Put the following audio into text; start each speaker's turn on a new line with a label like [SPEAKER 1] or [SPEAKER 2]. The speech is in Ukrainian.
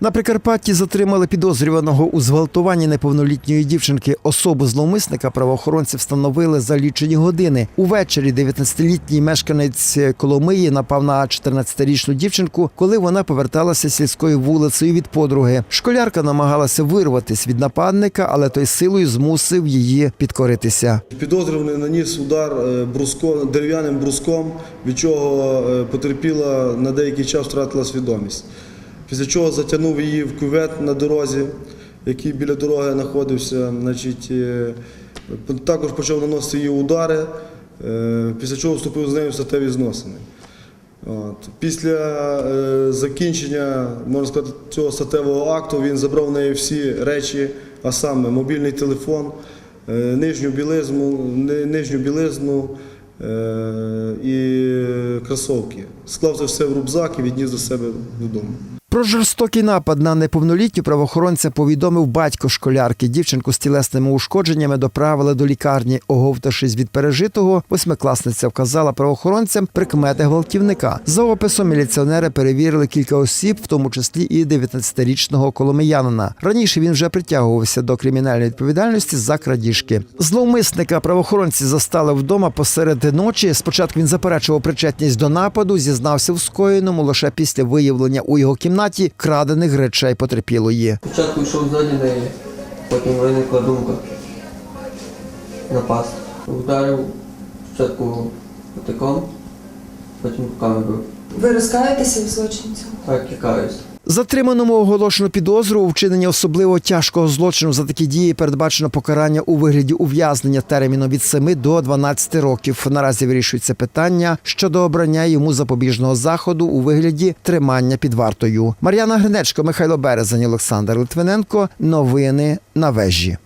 [SPEAKER 1] На Прикарпатті затримали підозрюваного у зґвалтуванні неповнолітньої дівчинки. Особу зловмисника правоохоронці встановили за лічені години. Увечері 19-літній мешканець Коломиї напав на 14-річну дівчинку, коли вона поверталася сільською вулицею від подруги. Школярка намагалася вирватися від нападника, але той силою змусив її підкоритися.
[SPEAKER 2] Підозрюваний наніс удар е, бруском, дерев'яним бруском, від чого е, потерпіла на деякий час втратила свідомість. Після чого затягнув її в кювет на дорозі, який біля дороги знаходився. Значить, е, також почав наносити її удари, е, після чого вступив з нею в статеві зносини. От. Після е, закінчення, можна сказати, цього статевого акту він забрав в неї всі речі, а саме мобільний телефон, е, нижню білизну, ни- нижню білизну е, і кросовки. Склав це все в рюкзак і відніс до себе додому.
[SPEAKER 1] Про жорстокий напад на неповнолітню правоохоронця повідомив батько школярки. Дівчинку з тілесними ушкодженнями доправили до лікарні. Оговтавшись від пережитого, восьмикласниця вказала правоохоронцям прикмети гвалтівника. За описом міліціонери перевірили кілька осіб, в тому числі і 19-річного коломиянина. Раніше він вже притягувався до кримінальної відповідальності за крадіжки. Зловмисника правоохоронці застали вдома посеред ночі. Спочатку він заперечував причетність до нападу, зізнався в скоєному лише після виявлення у його кімнаті крадених речей потерпілої.
[SPEAKER 3] Спочатку йшов ззаді неї, потім виникла думка напасти. Вдарив спочатку потиком, потім руками бив.
[SPEAKER 4] Ви розкаєтеся в злочинцю?
[SPEAKER 3] Так, лякаюсь.
[SPEAKER 1] Затриманому оголошено підозру у вчиненні особливо тяжкого злочину. За такі дії передбачено покарання у вигляді ув'язнення терміном від 7 до 12 років. Наразі вирішується питання щодо обрання йому запобіжного заходу у вигляді тримання під вартою. Мар'яна Гринечко, Михайло Березань, Олександр Литвиненко. Новини на вежі.